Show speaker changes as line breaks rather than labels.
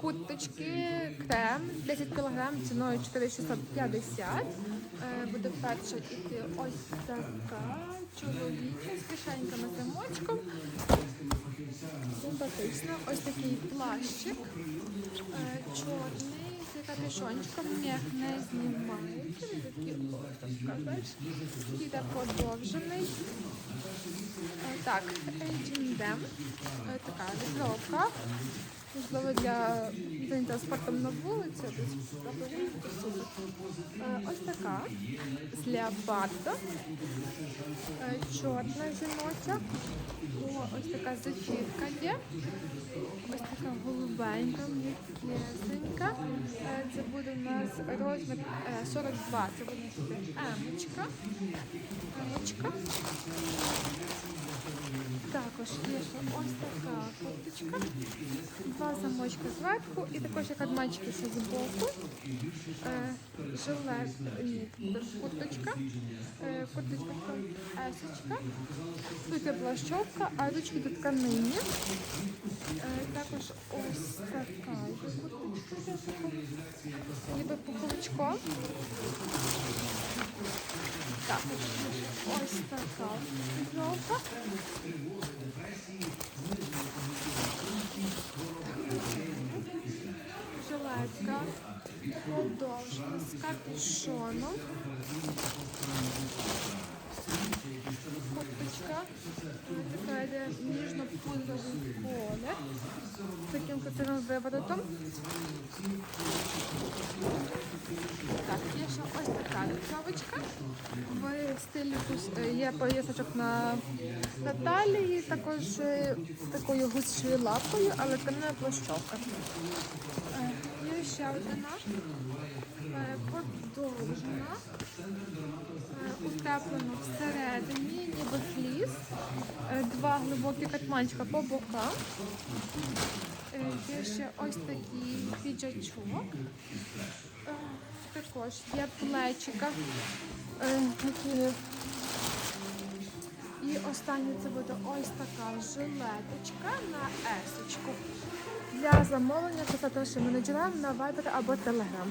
Курточки, крем, 10 кг ціною 4650. Е, Буде перша іти ось така чоловіча з кишеньками замочком. Симпатично. Ось такий плащик. е, Чорний капюшончиком. Мех не знімається. Такий ось така, знаєш, такий так подовжений. Так. Е, Така візовка. Можливо, для заняття спортом на вулиці. Е, Ось така з леопардо. Е, Чорна жіноча. Ось така зефірка є. Ось така голубенька, м'якесенька. Е, Це буде у нас розмір е, 42. Це буде емочка. Емочка. Є ось така курточка. Два замочки зверху і також як карманчики ще збоку. Е, жилет, ні, курточка. Е, курточка есочка. Тут є плащовка, а ручки тут тканині. Е, також ось така курточка, з ніби пуховичком. Також ось така футболка. Жилетка подовжена з капюшоном. Копточка. Така йде ніжно-пудровий колір. З таким красивим виворотом. Так, є ще ось така рукавичка. В стилі е, є поясочок на, на талії, також е, такою гусшою лапкою, але тканина плащовка. Е, Є ще одна подовжена, утеплена всередині, ніби фліс, глибокі катманчика по бокам. Е, Є ще ось такий піджачок. Е, Також є плечика. е, і останнє це буде ось така жилеточка на есочку. Для замовлення писати нашим менеджерам на Viber або Telegram.